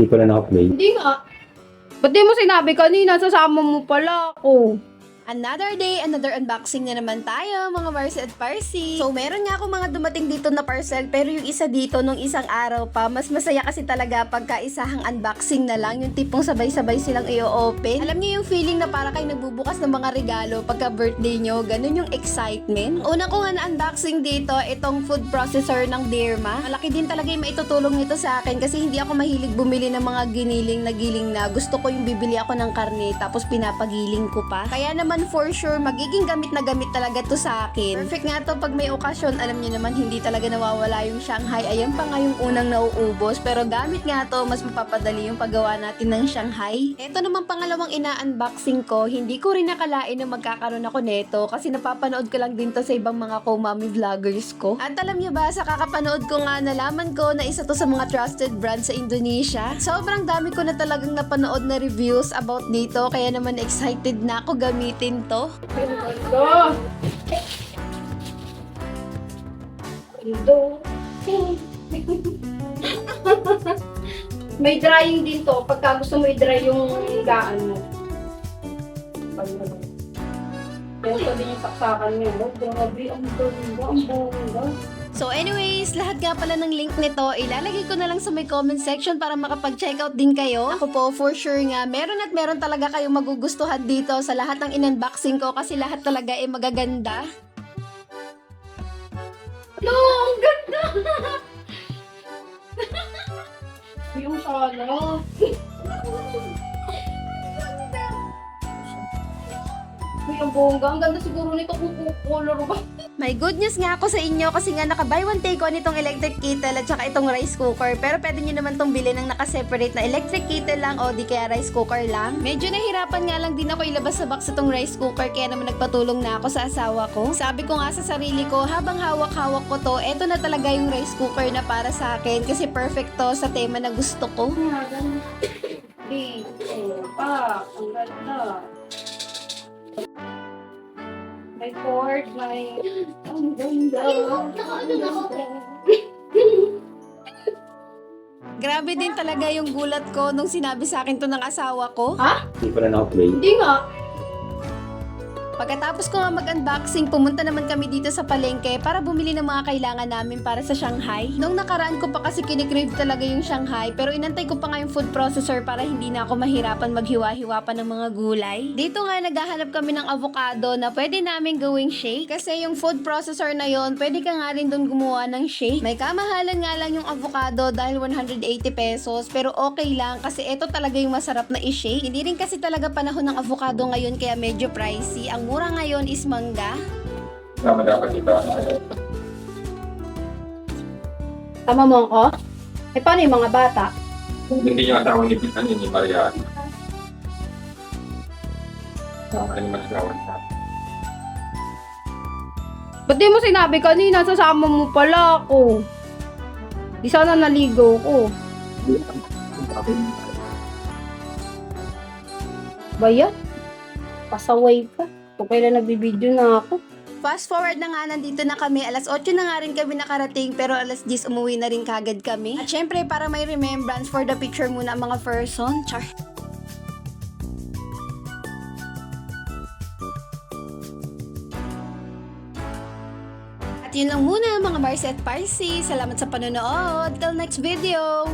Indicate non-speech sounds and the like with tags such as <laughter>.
Hindi ko na naka-play. Hindi nga. Ba't di mo sinabi kanina? Sasama mo pala ako. Another day, another unboxing na naman tayo, mga Marcy at Parsi. So, meron nga ako mga dumating dito na parcel, pero yung isa dito, nung isang araw pa, mas masaya kasi talaga pagka isahang unboxing na lang, yung tipong sabay-sabay silang i-open. Alam niyo yung feeling na para kayo nagbubukas ng mga regalo pagka birthday nyo, ganun yung excitement. Una ko nga na unboxing dito, itong food processor ng Dearma. Malaki din talaga yung maitutulong nito sa akin kasi hindi ako mahilig bumili ng mga giniling na giling na gusto ko yung bibili ako ng karne tapos pinapagiling ko pa. Kaya naman for sure, magiging gamit na gamit talaga to sa akin. Perfect nga to pag may okasyon, alam niyo naman hindi talaga nawawala yung Shanghai. Ayan pa nga yung unang nauubos pero gamit nga to, mas mapapadali yung paggawa natin ng Shanghai. Ito naman pangalawang ina-unboxing ko, hindi ko rin nakalain na magkakaroon ako neto kasi napapanood ko lang din to sa ibang mga komami vloggers ko. At alam niyo ba, sa kakapanood ko nga, nalaman ko na isa to sa mga trusted brand sa Indonesia. Sobrang dami ko na talagang napanood na reviews about dito, kaya naman excited na ako gamitin to. Ganda. Ganda. May drying din to pagka gusto mo i-dry yung higaan mo. Ganito din yung saksakan niya. Oh, grabe, ang ganda, ang bongga. So anyways, lahat nga pala ng link nito, ilalagay ko na lang sa may comment section para makapag-checkout din kayo. Ako po, for sure nga, meron at meron talaga kayong magugustuhan dito sa lahat ng in-unboxing ko kasi lahat talaga ay magaganda. No, ang ganda! <laughs> yung sana. <laughs> Ang bongga. Ang ganda siguro nito kung color ba. May good news nga ako sa inyo kasi nga naka-buy one take one itong electric kettle at saka itong rice cooker. Pero pwede nyo naman tong bilhin ng naka-separate na electric kettle lang o di kaya rice cooker lang. Medyo nahirapan nga lang din ako ilabas sa box itong rice cooker kaya naman nagpatulong na ako sa asawa ko. Sabi ko nga sa sarili ko, habang hawak-hawak ko to, eto na talaga yung rice cooker na para sa akin kasi perfect to sa tema na gusto ko. Nga, ganda. Dito. Pa, ang ganda. May cord, may... Ang ganda. Grabe din talaga yung gulat ko nung sinabi sa akin to ng asawa ko. Ha? Hindi ko na naka-play. Hindi nga. Pagkatapos ko nga mag-unboxing, pumunta naman kami dito sa palengke para bumili ng mga kailangan namin para sa Shanghai. Nung nakaraan ko pa kasi kinikrave talaga yung Shanghai, pero inantay ko pa nga yung food processor para hindi na ako mahirapan maghiwa-hiwa pa ng mga gulay. Dito nga naghahanap kami ng avocado na pwede namin gawing shake. Kasi yung food processor na yon pwede ka nga rin doon gumawa ng shake. May kamahalan nga lang yung avocado dahil 180 pesos, pero okay lang kasi ito talaga yung masarap na i-shake. Hindi rin kasi talaga panahon ng avocado ngayon kaya medyo pricey. Ang mura ngayon is mangga. Tama dapat ito. Tama mo ako? Eh, paano yung mga bata? Hindi yung asawa ni Pitan ni Maria. Ano naman asawa niya? Ba't di mo sinabi kanina? Sasama mo pala ako. Di sana naligo ko. Ba yan? Pasaway ka. Kung kailan nagbibideo na ako. Fast forward na nga, nandito na kami. Alas 8 na nga rin kami nakarating, pero alas 10 umuwi na rin kagad kami. At syempre, para may remembrance for the picture muna ang mga person. Char. At yun lang muna mga Marcy at Parsi. Salamat sa panonood. Till next video!